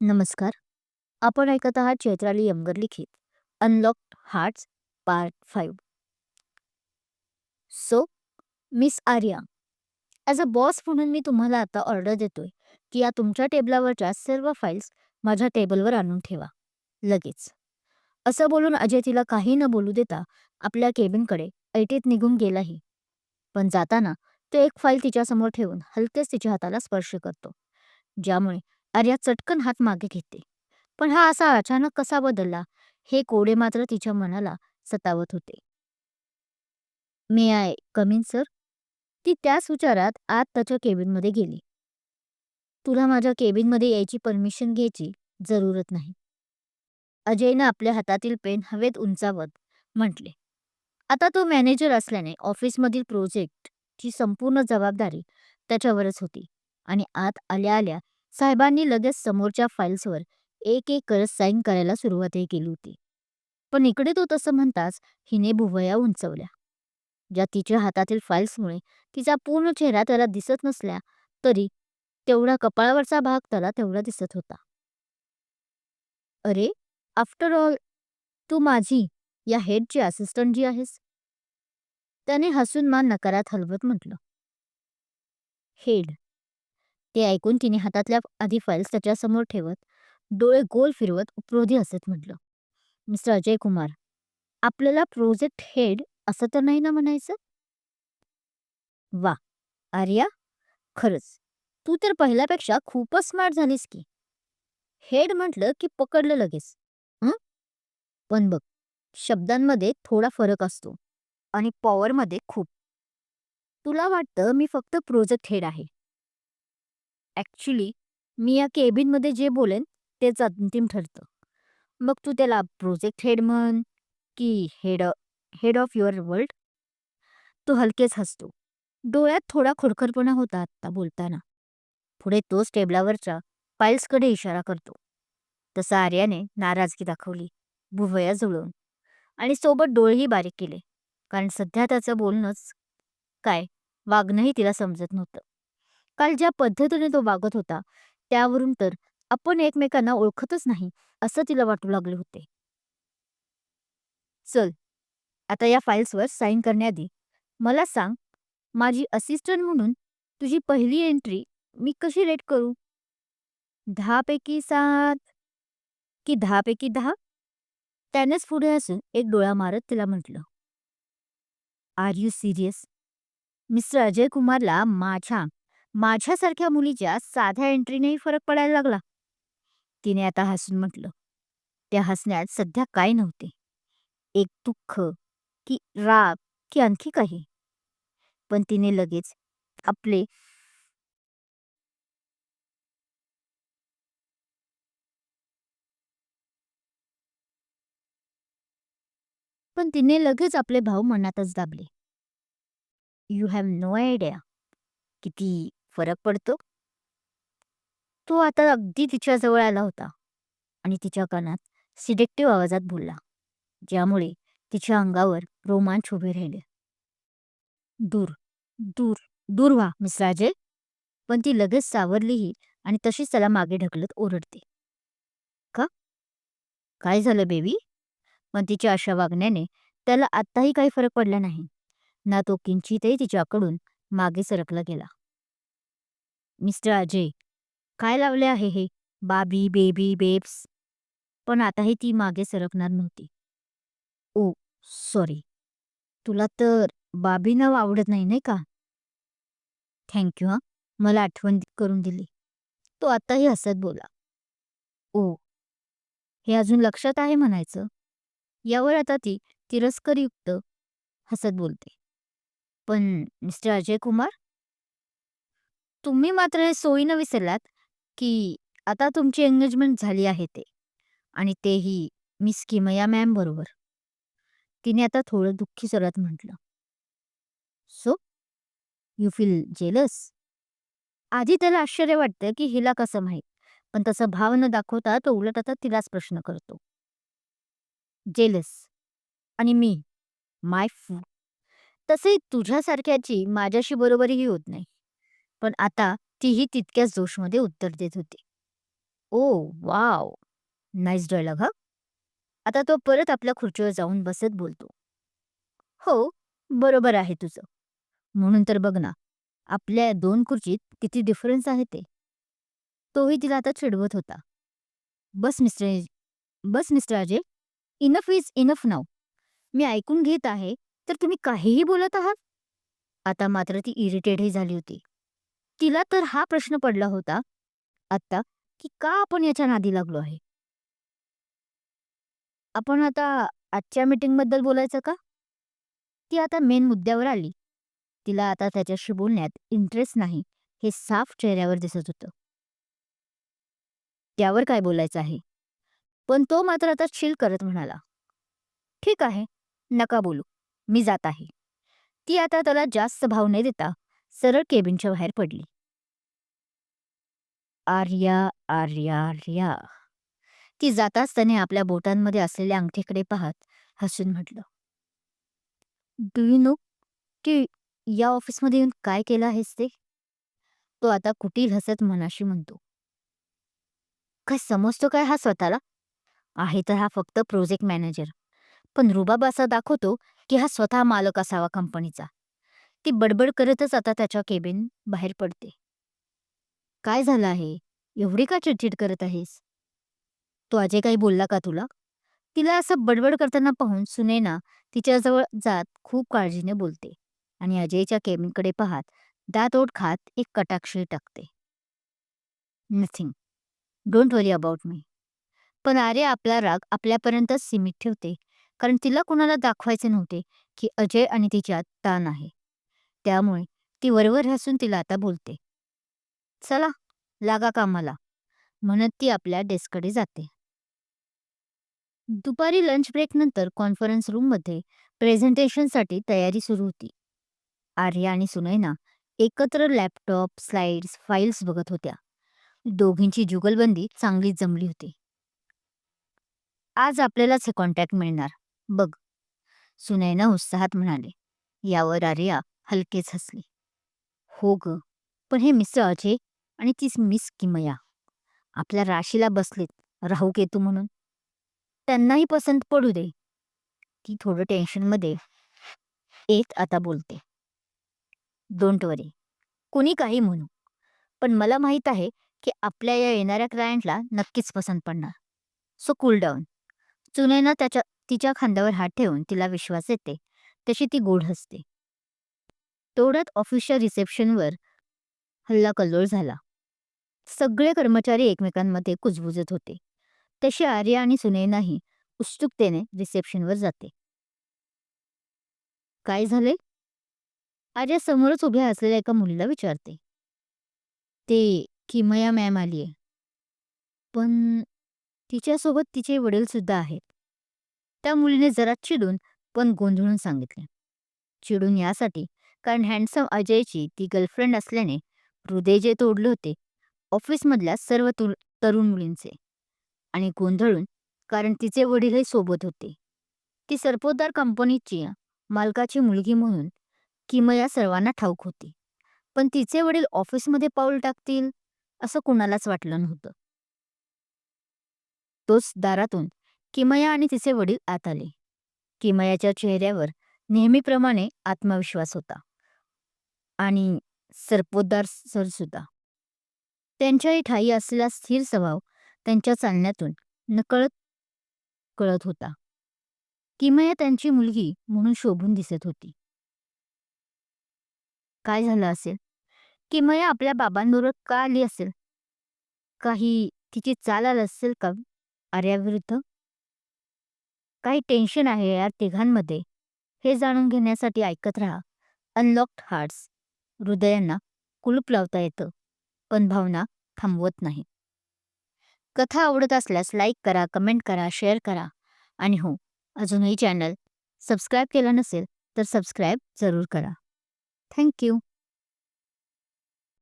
नमस्कार. आपण ऐकत आहात चैत्राली यमगर लिखित unlock hearts part five so miss Arya as a boss म्हणून मी तुम्हाला आता ऑर्डर देतोय की या तुमच्या टेबलावरच्या सर्व फाईल्स माझ्या टेबलवर आणून ठेवा. लगेच. असं बोलून अजय तिला काही न बोलू देता आपल्या केबिनकडे ऐटीत निघून गेलाही. पण जाताना तो एक फाईल तिच्यासमोर ठेवून हलकेच तिच्या हाताला स्पर्श करतो. ज्यामुळे आर्या चटकन हात मागे घेते. पण हा असा अचानक कसा बदलला हे कोडे मात्र तिच्या मनाला सतावत होते. May I come in sir. ती त्याच विचारात आत त्याच्या केबिनमध्ये गेली. तुला माझ्या केबिनमध्ये यायची परमिशन घ्यायची जरूरत नाही. अजयनं आपल्या हातातील पेन हवेत उंचावत म्हटले. आता तो मॅनेजर असल्याने ऑफिसमधील प्रोजेक्टची संपूर्ण जबाबदारी त्याच्यावरच होती आणि आत आल्या आल्या साहेबांनी लगेच समोरच्या फाईल्सवर एक एक करत साईन करायला सुरुवातही केली होती. पण इकडे तो तसं म्हणताच हिने भुवया उंचवल्या. ज्या तिच्या हातातील फाईल्समुळे तिचा पूर्ण चेहरा त्याला दिसत नसल्या तरी तेवढा कपाळावरचा भाग त्याला तेवढा दिसत होता. अरे आफ्टर ऑल तू माझी या हेडची असिस्टंट जी आहेस? त्याने हसून मान नकारात हलवत म्हटलं. हेड ते ऐकून तिने हातातल्या आधी फाईल्स त्याच्यासमोर ठेवत डोळे गोल फिरवत उपरोधी हसत म्हटलं मिस्टर अजय कुमार आपल्याला प्रोजेक्ट हेड असं तर नाही ना म्हणायचं? वा आर्या खरंच तू तर पहिल्यापेक्षा खूपच स्मार्ट झालीस की. हेड म्हटलं की पकडलं लगेच पण बघ शब्दांमध्ये थोडा फरक असतो आणि पॉवरमध्ये खूप. तुला वाटतं मी फक्त प्रोजेक्ट हेड आहे. ॲक्च्युली मी या केबिनमध्ये जे बोलेन तेच अंतिम ठरतं. मग तू त्याला प्रोजेक्ट हेड म्हण की head head of your world. तो हलकेच हसतो. डोळ्यात थोडा खोडखरपणा होता आत्ता बोलताना. पुढे तोच टेबलावरच्या फाईल्सकडे इशारा करतो. तसा आर्याने नाराजगी दाखवली भुवया जुळवून आणि सोबत डोळेही बारीक केले. कारण सध्या त्याचं बोलणंच काय वागणंही तिला समजत नव्हतं. काल ज्या पद्धतीने तो वागत होता त्यावरून तर आपण एकमेकांना ओळखतच नाही असं तिला वाटू लागले होते. चल आता या फाईल्सवर साईन करण्याआधी मला सांग माझी असिस्टंट म्हणून तुझी पहिली एंट्री मी कशी रेट करू? दहापैकी सात की दहा पैकी दहा? त्यानेच पुढे असून एक डोळा मारत तिला म्हटलं. Are you serious mister Ajay कुमारला माझ्या माझ्यासारख्या मुलीच्या साध्या एंट्रीनेही फरक पडायला लागला. तिने आता हसून म्हटलं त्या हसण्यात सध्या काय नव्हते. एक दुःख की राग की आणखी काही. पण तिने लगेच आपले पण तिने लगेच आपले भाव मनातच दाबले. यू हॅव नो आयडिया किती फरक पडतो. तो आता अगदी तिच्या जवळ आला होता आणि तिच्या कानात सिडेक्टिव्ह आवाजात बोलला ज्यामुळे तिच्या अंगावर रोमांच उभे राहिले. दूर दूर दूर व्हा मिस राजे. पण ती लगेच सावरलीही आणि तशीच त्याला मागे ढकलत ओरडते. का? काय झालं बेबी? पण तिच्या अशा वागण्याने त्याला आत्ताही काही फरक पडला नाही. ना तो किंचितही तिच्याकडून मागे सरकला गेला. मिस्टर अजय काय लावले आहे हे? बाबी बेबी बेब्स. पण आताही ती मागे सरकणार नव्हती. Oh sorry. तुला तर बाबी नाव आवडत नाही नाही का? थँक्यू हां. मला आठवण करून दिली. तो आताही हसत बोला. ओ. हे अजून लक्षात आहे म्हणायचं? यावर आता ती तिरस्करयुक्त हसत बोलते. पण मिस्टर अजय कुमार तुम्ही मात्र हे सोयीनं विसरलात की आता तुमची एंगेजमेंट झाली आहे ते. आणि तेही मिस किमया मॅम बरोबर. तिने आता थोडं दुःखी स्वरात म्हटलं. सो यू फील जेलस आधी त्याला आश्चर्य वाटतं की हिला कसं माहीत पण तसं भाव न दाखवता तो उलट आता तिलाच प्रश्न करतो. जेलस आणि मी. माय फू तसे तुझ्यासारख्याची माझ्याशी बरोबरीही होत नाही. पण आता तीही तितक्याच जोशमध्ये उत्तर देत होती. ओ वाव! नाईस डायलॉग हा? आता तो परत आपल्या खुर्चीवर जाऊन बसत बोलतो. हो बरोबर आहे तुझं. म्हणून तर बघ ना आपल्या दोन खुर्चीत किती डिफरन्स आहे ते. तोही तिला आता चिडवत होता. बस mister bus mister Ajay enough is enough नाव मी ऐकून घेत आहे तर तुम्ही काहीही बोलत आहात. आता मात्र ती इरिटेटही झाली होती. तिला तर हा प्रश्न पडला होता आत्ता की का आपण याच्या नादी लागलो आहे? आपण आता आजच्या मीटिंगबद्दल बोलायचं का? ती आता मेन मुद्द्यावर आली. तिला आता त्याच्याशी बोलण्यात इंटरेस्ट नाही हे साफ चेहऱ्यावर दिसत होतं. त्यावर काय बोलायचं आहे? पण तो मात्र आता चिल करत म्हणाला. ठीक आहे नका बोलू मी जात आहे. ती आता त्याला जास्त भाव न देता सरळ केबिनच्या बाहेर पडली. आर्या आर्या आर्या. ती जाताच त्याने आपल्या बोटांमध्ये असलेल्या अंगठीकडे पाहत हसून म्हटलं डू यू नो की या ऑफिसमध्ये येऊन काय केलं आहेस ते? तो आता कुटील हसत मनाशी म्हणतो काय समजतो काय हा स्वतःला? आहे तर हा फक्त प्रोजेक्ट मॅनेजर पण रुबाब असा दाखवतो की हा स्वतः मालक असावा कंपनीचा. ती बडबड करतच आता त्याच्या केबिन बाहेर पडते. काय झालं आहे? एवढी का चिडचिड करत आहेस? तो अजय काही बोलला का तुला? तिला असं बडबड करताना पाहून सुनैना तिच्याजवळ जात खूप काळजीने बोलते आणि अजयच्या केबिनकडे पाहत दात ओढ खात एक कटाक्षी टाकते. Nothing don't worry about me पण आर्य आपला राग आपल्यापर्यंतच सीमित ठेवते कारण तिला कुणाला दाखवायचे नव्हते की अजय आणि तिच्यात ताण आहे. त्यामुळे ती वरवर हसून तिला आता बोलते. चला लागा कामाला म्हणत ती आपल्या डेस्ककडे जाते. दुपारी लंच ब्रेक नंतर कॉन्फरन्स रूममध्ये प्रेझेंटेशनसाठी तयारी सुरू होती. आर्या आणि सुनैना एकत्र लॅपटॉप स्लाइड्स फाईल्स बघत होत्या. दोघींची जुगलबंदी चांगलीच जमली होती. आज आपल्यालाच हे कॉन्टॅक्ट मिळणार बघ सुनैना उत्साहात म्हणाले. यावर आर्या हलकेच हसले. हो ग पण हे मिस्टर अजय आणि तीच मिस किमया. आपल्या राशीला बसलेत राहू केतू म्हणून. त्यांनाही पसंत पडू दे. ती थोडं टेन्शनमध्ये येत आता बोलते. डोंट वरी कोणी काही म्हणू. पण मला माहीत आहे की आपल्या या येणाऱ्या क्लायंटला नक्कीच पसंत पडणार. So cool down. चुनेनं त्याच्या तिच्या खांद्यावर हात ठेवून तिला विश्वास येते तशी ती गोड हसते. तेवढ्यात ऑफिसच्या रिसेप्शनवर हल्ला कल्लोळ झाला. सगळे कर्मचारी एकमेकांमध्ये कुजबुजत होते. तशी आर्या आणि सुनैनाही उत्सुकतेने रिसेप्शनवर जाते. काय झाले आर्या समोरच उभ्या असलेल्या एका मुलीला विचारते. ते किमया मॅम आलीये. पण तिच्यासोबत तिचे वडील सुद्धा आहेत. त्या मुलीने जरा चिडून पण गोंधळून सांगितले. चिडून यासाठी कारण हँडसम अजयची ती गर्लफ्रेंड असल्याने हृदय जे तोडले होते ऑफिसमधल्या सर्व तु तरुण मुलींचे आणि गोंधळून कारण तिचे वडीलही सोबत होते. ती सरपोतदार कंपनीची मालकाची मुलगी म्हणून किमया सर्वांना ठाऊक होती. पण तिचे वडील ऑफिसमध्ये पाऊल टाकतील असं कुणालाच वाटलं नव्हतं. तोच दारातून किमया आणि तिचे वडील आत आले. किमयाच्या चेहऱ्यावर नेहमीप्रमाणे आत्मविश्वास होता. आणि सरपोतदार सरसुद्धा त्यांच्याही ठाई असलेला स्थिर स्वभाव त्यांच्या चालण्यातून नकळत कळत होता. किमया त्यांची मुलगी म्हणून शोभून दिसत होती. काय झालं असेल? किमया आपल्या बाबांबरोबर का आली असेल? काही तिची चाल आली असेल का आर्याविरुद्ध? काही टेन्शन आहे या तिघांमध्ये. हे जाणून घेण्यासाठी ऐकत राहा. अनलॉक्ड हार्ट्स हृदयांना कुलूप लावता येतं पण भावना थांबवत नाही. कथा आवडत असल्यास लाईक करा कमेंट करा शेअर करा. आणि हो अजूनही चॅनल सबस्क्राईब केलं नसेल तर सबस्क्राईब जरूर करा. थँक्यू